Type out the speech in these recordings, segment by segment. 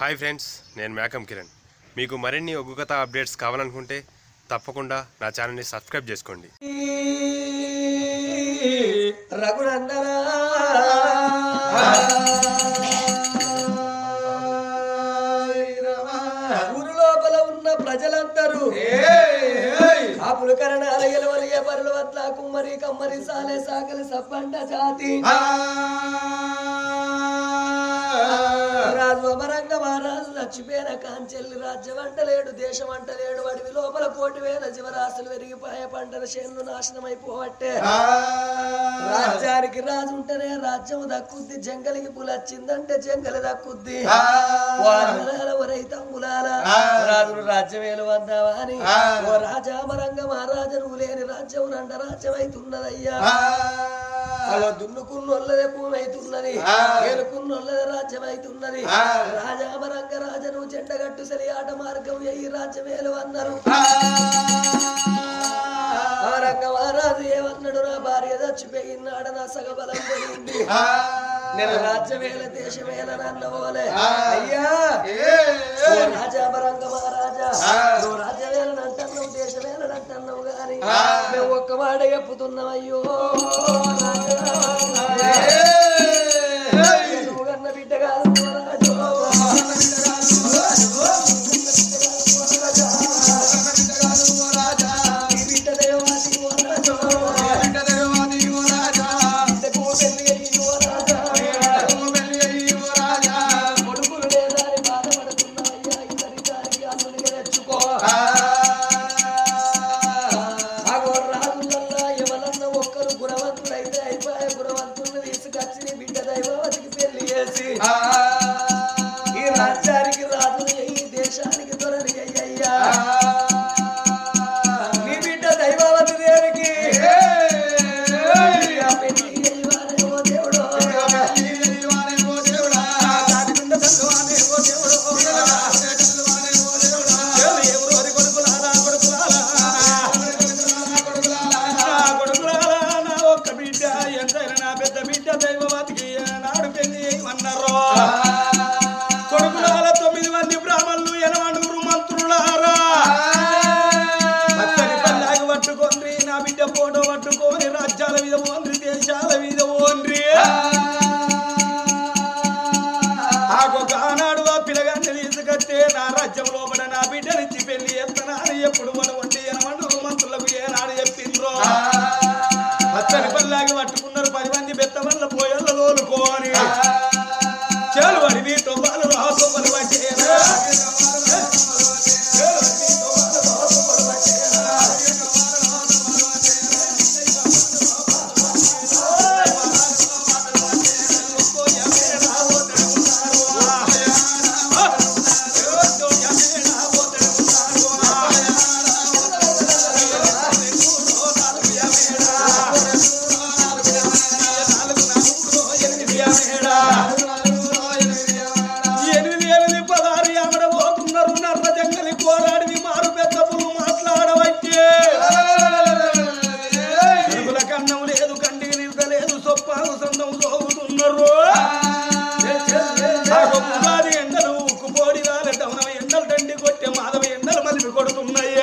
Hi friends నేను మేకం కిరణ్. మీకు మరిన్ని ఒగ్గు కథ అప్డేట్స్ కావాలనుకుంటే తప్పకుండా నా ఛానల్ని సబ్స్క్రైబ్ చేసుకోండి. ఊరు లోపల ఉన్న ప్రజలందరూ కాపులు కరణాల ఎలవలిగే పరుల వద్ద కుమ్మరి కమ్మరి సాలే సాకలి సప్పండ జాతి. రాజు అమరంగ మహారాజు చచ్చిపోయిన కాంచెల్లి రాజ్యం అంటలేడు దేశం అంటలేడు అడవి లోపల కోటి వేల జీవరాశులు పెరిగిపోయే పంటల చేనులు నాశనం అయిపోవట్టే రాజ్యానికి రాజు ఉంటేనే రాజ్యం దక్కుద్ది జంగలికి పులొచ్చిందంటే జంగలి దక్కుద్ది. రైతంగులాల రాజును రాజ్యం ఏలు వద్దావా అని ఓ రాజా అమరంగ మహారాజు నువ్వు లేని రాజ్యం రండ రాజ్యం అవుతున్నదయ్యా అలా దున్నుకున్నోళ్ళదే భూమి అవుతున్నది ఏలుకున్నోళ్ళదే రాజ్యం అవుతున్నది రాజామరంగ రాజను చెండగట్టు సరి ఆట మార్గం ఈ రాజ్యమేలు అన్నారు. ఆ. రంగ మహారాజు ఏమన్నాడు? నా భార్య చచ్చిపోయినాడ నా సగబలం పోయింది. నేను రాజ్యమేల దేశమేల అన్నవోలే అయ్యా ఓ రాజామరంగ మహారాజా నువ్వు రాజ్యమేలని అంటున్నావు దేశమేలని అంటున్నావు గాని మేము ఒక్క గురవంతుడు అయితే గుణవంతుడైతే అయిపోయే గుణవంతుడిని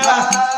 Ha!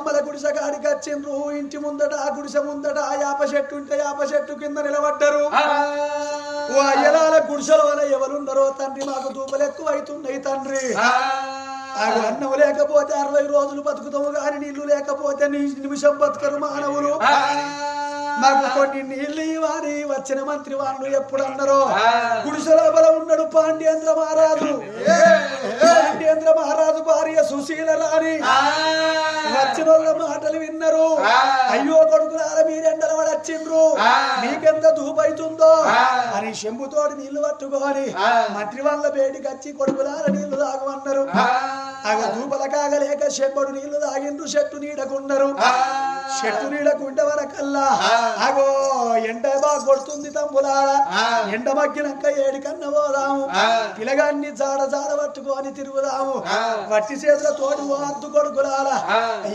కట్టగడపల కమ్మల గుడిసెగాడి కచ్చిండ్రు ఇంటి ముందట ఆ గుడిసె ముందట ఆ యాప చెట్టు ఉంటే యాప చెట్టు కింద నిలబడ్డరు. అయ్యలాల గుడిసెల వల్ల ఎవరున్నారో తండ్రి మాకు దూపలు ఎక్కువ అవుతున్నాయి తండ్రి అన్నం లేకపోతే అరవై రోజులు బతుకుతాము కానీ నీళ్ళు లేకపోతే నిమిషం బతకరు మానవులు. మాకు కొన్ని నీళ్ళు ఇవ్వాలి. వచ్చిన మంత్రి వాళ్ళు ఎప్పుడు అన్నారో గుడిసెల బల ఉన్నాడు పాండ్యేంద్ర మహారాజు. పాండ్యేంద్ర మహారాజు భార్య సుశీల రాణి. వచ్చిన వాళ్ళ మాటలు విన్నారు. అయ్యో కొడుకులారా మీరెండల వచ్చిండ్రు? మీకెంత ధూపైతుందో? అని చెంబుతోటి నీళ్ళు పట్టుకొని మంత్రి వాళ్ళ బయటికి వచ్చి కొడుకులార నీళ్ళు తాగమన్నారు. అగ ధూపల కాగలేక చెంబడు నీళ్ళు తాగిండ్రు చెట్టు నీడకున్నారు చెట్టు నీడకుంటే వరకల్లా. అగో ఎండ బాగా కొడుతుంది తమ్ములారా ఎండ మగ్గినాక ఏడి కన్న పోదాము. పిలగాన్ని జాడ జాడ పట్టుకొని తిరుగుదాము. వట్టి చేతుల తోడు అద్దు కొడుకులారా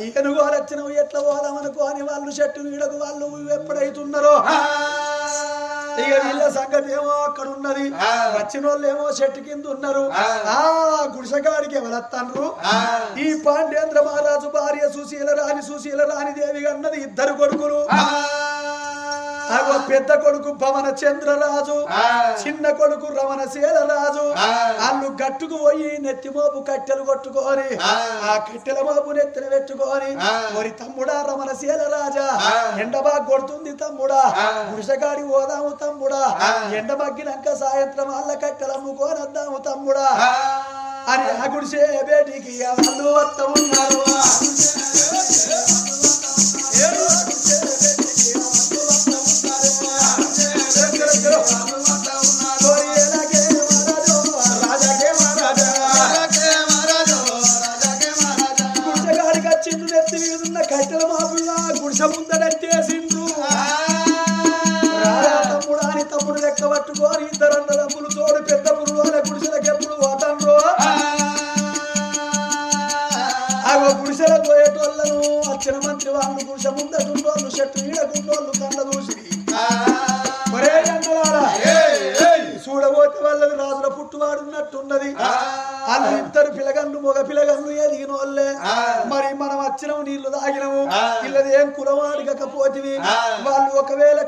ఏనుగోలు వచ్చినవి ఎట్లా పోదాం అనుకోని వాళ్ళు చెట్టు నీడకు వాళ్ళు ఎప్పుడైతున్నారో. ఇక వీళ్ళ సంగతి ఏమో అక్కడ ఉన్నది. వచ్చిన వాళ్ళు ఏమో చెట్టు కింద ఉన్నారు. ఆ. గుడిసెగాడికి ఎవరత్తాండ్రు ఈ పాండేంద్ర మహారాజు భార్య సుశీల రాణి సుశీల రాణి దేవి అన్నది ఇద్దరు కొడుకులు. అగో పెద్ద కొడుకు భవన చంద్రరాజు చిన్న కొడుకు రమణ రాజు వాళ్ళు గట్టుకు పోయి నెత్తి మోపు కట్టెలు కొట్టుకొని ఆ. కట్టెల మోపు నెత్తిన పెట్టుకొని మరి తమ్ముడా రమణ రాజా ఎండ బాగా కొడుతుంది తమ్ముడా గుడిసెగాడి పోదాము తమ్ముడా ఎండ మగ్గినాక సాయంత్రం వాళ్ళ కట్టెలు అమ్ముకొని వద్దాము తమ్ముడా అని ఆ గుడిసే బేటికి వాళ్ళు వస్త ఉన్నారు. గుడిసెగాడికి Oh,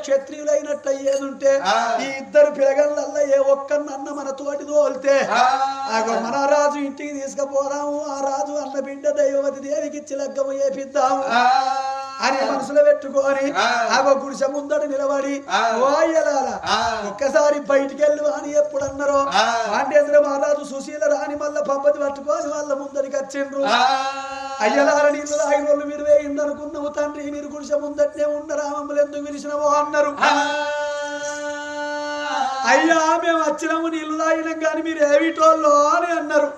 ఒకవేళ క్షత్రియులైనట్టు అయ్యేదుంటే ఈ ఇద్దరు పిలగన్లల్ల ఏ ఒక్కన్నన్న మన తోటి తోలితే మన రాజు ఇంటికి తీసుకుపోదాము ఆ రాజు అన్న బిడ్డ దైవవతి దేవికి ఇచ్చి లగ్గము ఏపిద్దాము అని మనసులో పెట్టుకొని ఆగో గుడిసె ముందట నిలబడి ఒక్కసారి బయటికి వెళ్ళు అని ఎప్పుడు అన్నారో పాండేంద్ర మహారాజు సుశీల రాని మళ్ళా పంపతి పట్టుకొని వాళ్ళ ముందరికి వచ్చిండ్రు అయ్యలాల నీళ్ళు తాగిన వాళ్ళు మీరు వేయండి అనుకున్నావు తండ్రి మీరు గుడిసె ముందటనే ఉండరా మమ్మల్ని ఎందుకు పిలిచినవో అన్నారు. అయ్యా మేము వచ్చినాము నీళ్ళు తాగినాం కానీ మీరు ఏమిటోళ్ళో అని అన్నారు.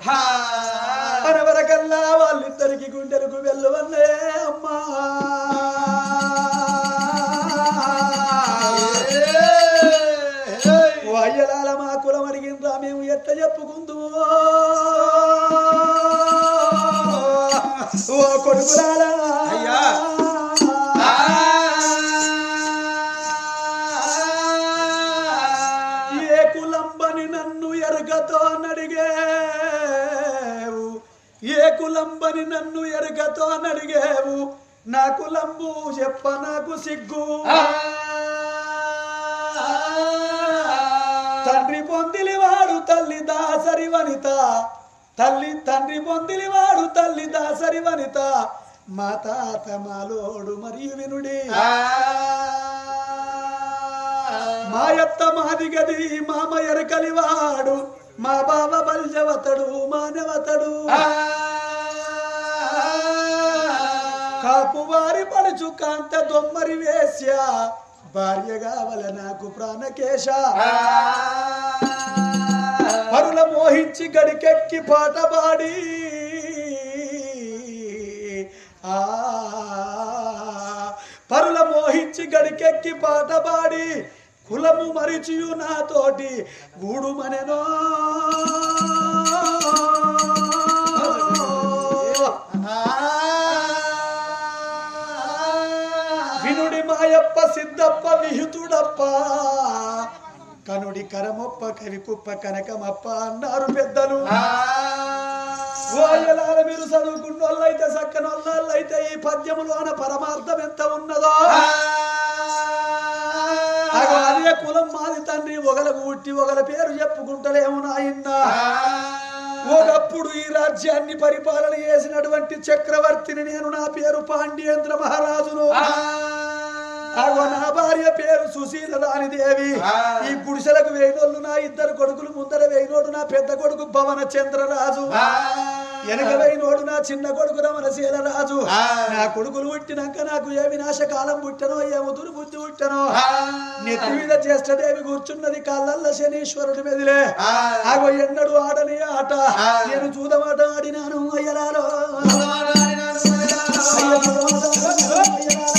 అనవరకల్లా వాళ్ళిద్దరికి గుండెలకు వెళ్ళవన్నే అమ్మా. అయ్యలాల మా కులం అడిగిండ్రా మేము ఎట్ట చెప్పుకుందు ఏ కులంబని నన్ను ఎరగతో నడిగేవు? ఏ కులంబని నన్ను ఎరగతో నడిగేవు? నా కులంబు చెప్ప నాకు సిగ్గు. తండ్రి పొందిలివాడు తల్లి దాసరి వనిత. తల్లి తండ్రి పొందిలివాడు తల్లి దాసరి వనిత మా తాత మాలోడు మరియు వినుడి. మా యత్త మాది గది మామ ఎరకలివాడు మా బావ బల్జవతడు మానవతడు కాపు వారి పడుచు కాంత దొమ్మరి వేశ్య భార్య కావల నాకు ప్రాణకేశ పరుల మోహించి గడికెక్కి పాట పాడి. పరుల మోహించి గడికెక్కి పాట పాడి కులము మరిచియు నాతోటి గూడుమనెనో. వినుడి మాయప్ప సిద్ధప్ప విహితుడప్ప కనుడి కరమొప్ప కవిపుప్ప కనకమప్ప అన్నారు పెద్దలు. ఓయలాల మీరు చదువుకున్న వాళ్ళైతే చక్కని వాళ్ళైతే ఈ పద్యములోన పరమార్థం ఎంత ఉన్నదో? అదే కులం మాది తండ్రి ఒకలకు ఉట్టి ఒకల పేరు చెప్పుకుంటలేము నాయన్న. ఒకప్పుడు ఈ రాజ్యాన్ని పరిపాలన చేసినటువంటి చక్రవర్తిని నేను నా పేరు పాండ్యేంద్ర మహారాజును. అగో నా భార్య పేరు సుశీల రాణిదేవి. ఈ గుడిసెలకు వేయినోళ్ళు నా ఇద్దరు కొడుకులు ముందర వేయినోడు నా పెద్ద కొడుకు భవన చంద్రరాజు. వెనక వేయినోడు నా చిన్న కొడుకు రమణశీల రాజు. నా కొడుకులు పుట్టినాక నాకు ఏ వినాశకాలం పుట్టనో ఏ ముదురు బుద్ధి పుట్టనో. నెత్తి మీద జ్యేష్ఠదేవి కూర్చున్నది కళ్ళల్ల శనీశ్వరుడి మెదిలే. ఆగో ఎన్నడు ఆడని ఆట. నేను చూదమాట ఆడినాను అయ్యలాలో. పరాయున్న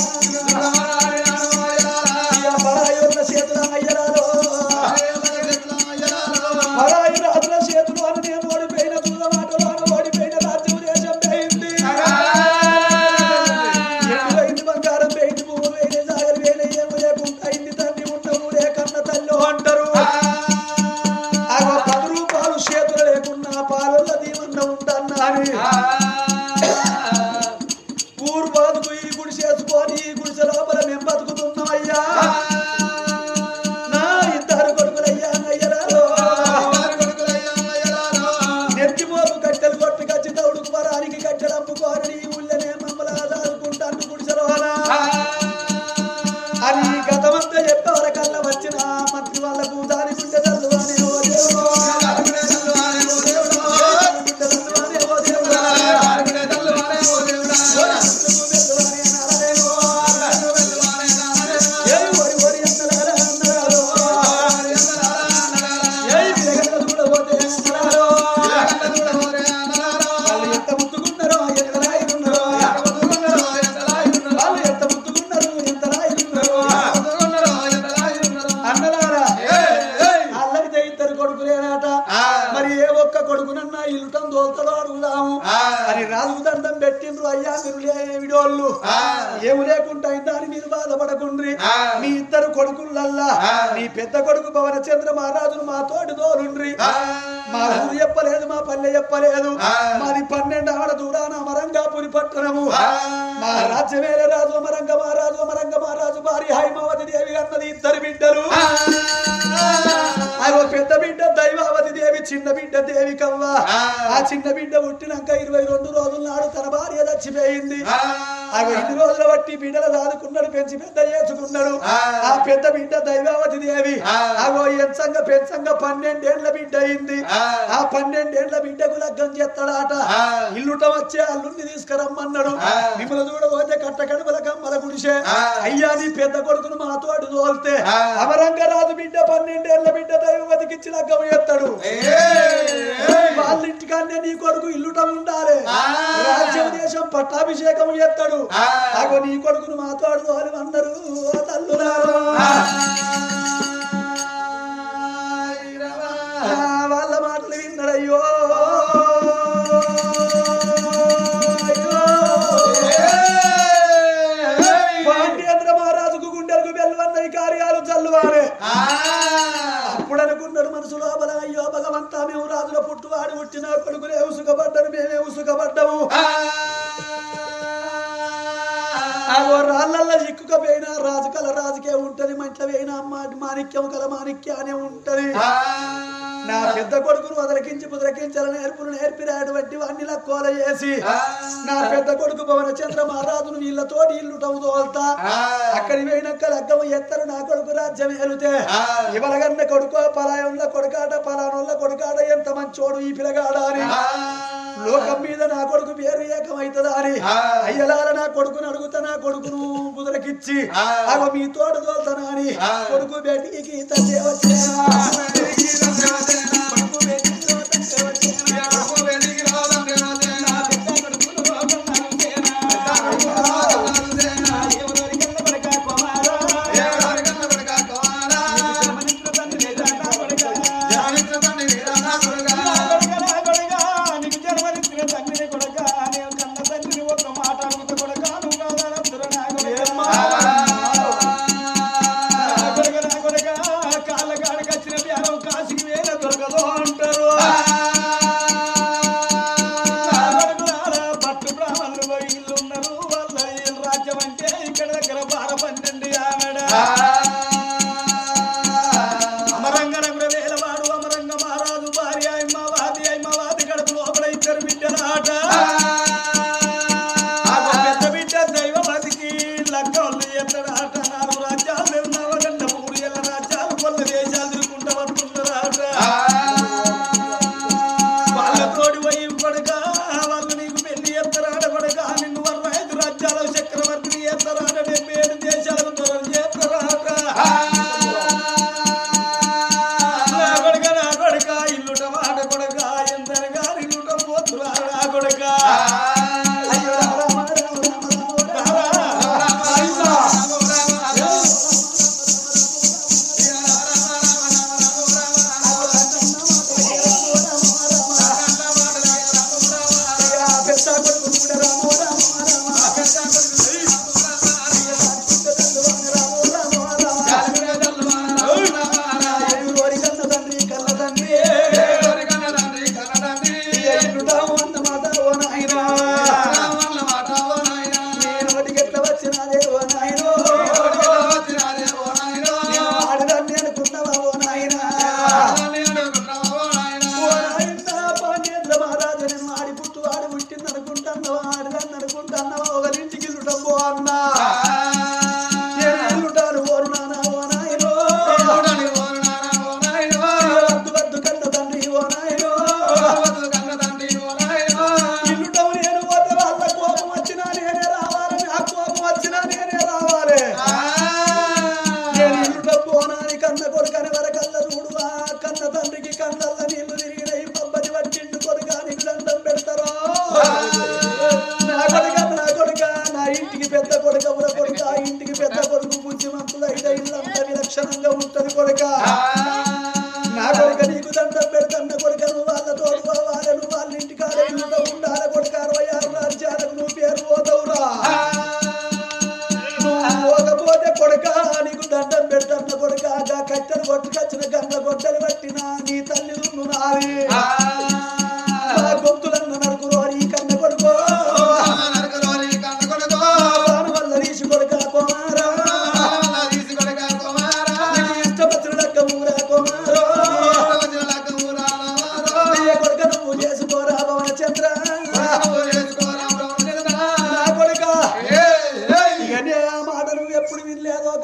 కొడుకులేనాట మరి ఏ ఒక్క కొడుకునన్నా ఇల్లుటం దోల్తలో అడుగుదాము. అని రాజు దండం పెట్టిండ్రు అయ్యా మీరు లేవిడోళ్ళు ఏమి లేకుండా అని మీరు బాధపడకుండ్రి. మీ ఇద్దరు కొడుకులల్లా. నీ పెద్ద కొడుకు భవన చంద్ర మహారాజును మా తోటి దోలుండ్రి. మా ఊరు చెప్పలేదు మా పల్లె చెప్పలేదు మాది పన్నెండు ఆడ దూరాన అమరంగాపురి పట్టణము. మా రాజ్యమేల రాజు అమరంగ మహారాజు అమరంగ మహారాజు భార్య హైమావతి దేవి అన్నది ఇద్దరు బిడ్డలు. అగో పెద్ద బిడ్డ దైవావతి దేవి చిన్న బిడ్డ దేవి కవ్వ ఆ చిన్న బిడ్డ పుట్టినాక ఇరవై రెండు రోజుల నాడు తన భార్య చచ్చిపోయింది. అగో ఇన్ని రోజుల బట్టి బిడ్డలు దాదుకున్నాడు పెంచి పెద్ద చేసుకున్నాడు ఆ. పెద్ద బిడ్డ దైవావతి దేవి. అగో ఎంచంగా పెంచంగా పన్నెండేళ్ళ బిడ్డ అయింది. ఆ. పన్నెండేళ్ళ బిడ్డకు లగ్గం చేస్తాడాట. ఇల్లుట వచ్చే అల్లుండి తీసుకురమ్మన్నాడు. మిమ్మల్ని చూడబోతే కట్ట కడుపుల కమ్మల గుడిసే. అయ్యా నీ పెద్ద కొడుకును మాతో అడు తోలితే అమరంగరాజు బిడ్డ పన్నెండేళ్ళ బిడ్డ దైవతికిచ్చి లగ్గం చేస్తాడు. వాళ్ళ ఇంటికాన్నే నీ కొడుకు ఇల్లుట ఉండాలి. రాజ్యం దేశం పట్టాభిషేకం చేస్తాడు. అగో నీ కొడుకును తోలి అన్నారు తల్లులారా. వాళ్ళ మాటలు విన్నాడయ్యో పాండ్యేంద్ర మహారాజుకు గుండెలకు బెల్లవన్నది కార్యాలు చల్లువారే. అప్పుడు అనుకున్నాడు మనసు లోపల అయ్యో భగవంతా మేము రాజుల పుట్టువాడు పుట్టిన కొడుకులే ఉసుకబడ్డరు మేమే ఉసుకబడ్డము. మంట్ల వేయిన అమ్మాటి మాణిక్యం కల మాణిక్యానే ఉంటది. నా పెద్ద కొడుకును వదలకించి పుదలకించాల నేర్పులు నేర్పినటువంటి వాడిని లక్కోల చేసి నా పెద్ద కొడుకు భవన చంద్ర మహారాజును వీళ్ళతోటి ఇల్లు తోల్తా అక్కడి పోయినాక లగ్గము ఎత్తరు నా కొడుకు రాజ్యం ఏలుతే ఇవలగన్న కొడుకో పలాయంలో కొడుకాట పలానోళ్ళ కొడుకాట ఎంత మంచోడు ఈ పిల్లగాడ అని లోకం మీద నా కొడుకు పేరు ఏకమైతుందా అని? అయ్యలాల నా కొడుకును అడుగుతా నా కొడుకును కుదరకిచ్చి అగో మీ తోడు తోలుతానా అని కొడుకు బేటికి తండ్రి వచ్చేనా আপনারা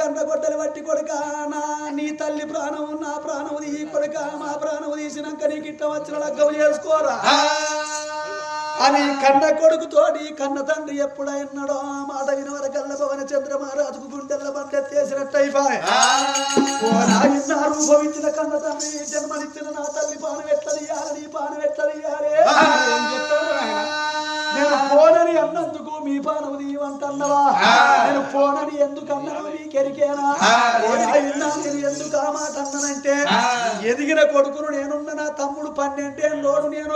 గండ్రగొడ్డలు పట్టి కొడుక నా నీ తల్లి ప్రాణం నా ప్రాణం తీ కొడుక మా ప్రాణం తీసినాక నీ గిట్ట వచ్చిన లగ్గం చేసుకోరా? అని కన్న కొడుకుతోటి కన్న తండ్రి ఎప్పుడైనాడో ఆ మాట వినవరకల్ల భవన చంద్ర మహారాజుకు గుండెల బండెత్తేసినట్టయిపోయి అనుభవించిన కన్న తండ్రి జన్మనిచ్చిన నా తల్లి పాను ఎట్లా పాను నీ పానం నేను పోనని అన్నందుకు మీ పాన ఉదయం అంటన్నవా నేను పోనని ఎందుకు అన్నాను నీకెరికేనా విన్నా నేను ఎందుకు ఆ మాట అన్నానంటే ఎదిగిన కొడుకును నేనున్న నా తమ్ముడు పన్నెంటే నోడు నేను